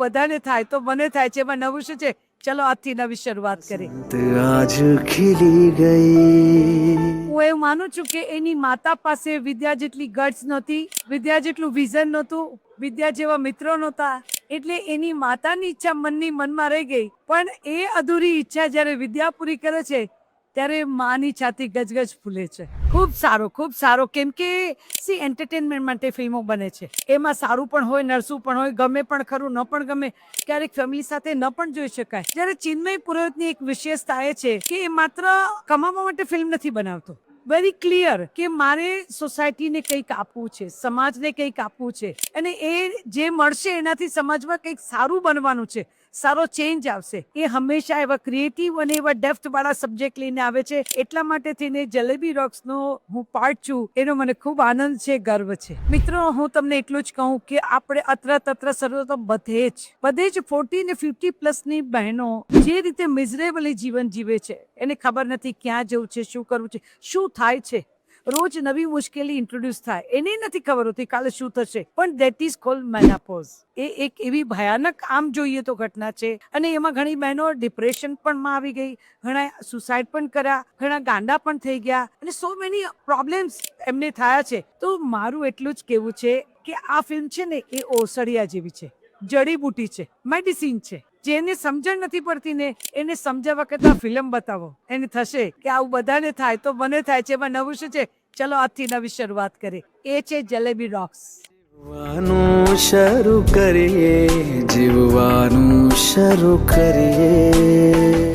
બધાને થાય તો મને થાય છે એમાં નવું શું છે? ચલો આજથી નવી શરૂઆત કરી આજ ખીલી ગઈ. હું એવું માનું છું કે એની માતા પાસે વિદ્યા જેટલી ગટ્સ નહોતી વિદ્યા જેટલું વિઝન નહોતું વિદ્યા જેવા મિત્રો નહોતા એટલે એની માતાની ઈચ્છા મનની મનમાં રહી ગઈ. પણ એ અધૂરી ઈચ્છા જ્યારે વિદ્યા પૂરી કરે છે ત્યારે માની છાતી ગજગજ ફૂલે છે. ખૂબ સારો ખૂબ સારો. કેમ કે સી એન્ટરટેનમેન્ટ માટે ફિલ્મો બને છે. એમાં સારું પણ હોય, નરસું પણ હોય, ગમે પણ ખરું, ન પણ ગમે, ક્યારેક ફેમિલી સાથે ન પણ જોઈ શકાય. જ્યારે ચિન્મય પુરોહિતની એક વિશેષતા એ છે કે એ માત્ર કમાવા માટે ફિલ્મ નથી બનાવતો. વેરી ક્લિયર કે મારે સોસાયટીને કંઈક આપવું છે, સમાજને કંઈક આપવું છે. અને એ જે મળશે એનાથી સમાજમાં કંઈક સારું બનવાનું છે. સારો ચેન્જ આવશે. એ હંમેશા એવા ક્રિએટિવ અને એવા ડેફ્થવાળા સબ્જેક્ટ લઈને આવે છે. એટલા માટે થઈને જલેબી રોક્સ નો હું પાર્ટ છું. એનો મને ખૂબ આનંદ છે, ગર્વ છે. મિત્રો, હું તમને એટલું જ કહું કે આપણે અત્ર તત્ર સર્વતો બધે જ બધે જ ફોર્ટી ને ફિફ્ટી પ્લસની બહેનો જે રીતે મિઝરેબલી જીવન જીવે છે. એને ખબર નથી ક્યાં જવું છે, શું કરવું છે, શું થાય છે. રોજ નવી મુશ્કેલી ઇન્ટ્રોડ્યુસ થાય. એને નથી ખબર હોતી કાલે શું થશે. પણ દેટ ઇઝ કોલ મેનાપોઝ એ એક એવી ભયાનક આમ જોઈએ તો ઘટના છે. અને એમાં ઘણી બહેનો ડિપ્રેશન પણ માં આવી ગઈ. ઘણા સુસાઇડ પણ કર્યા. ઘણા ગાંડા પણ થઈ ગયા. અને સો મેની પ્રોબ્લેમ્સ એમને થયા છે. તો મારું એટલું જ કહેવું છે કે આ ફિલ્મ છે ને એ ઓસડિયા જેવી છે. જડીબુટી છે. મેડિસિન છે. જેને સમજણ નથી પડતી ને એને સમજાવવા કરતા ફિલ્મ બતાવો. એને થશે કે આવું બધાને થાય તો મને થાય છે, એમાં નવું શું છે? ચલો આજથી નવી શરૂઆત કરીએ. એ છે જલેબી રોક્સ જીવવાનું શરૂ કરીએ, જીવવાનું શરૂ કરીએ.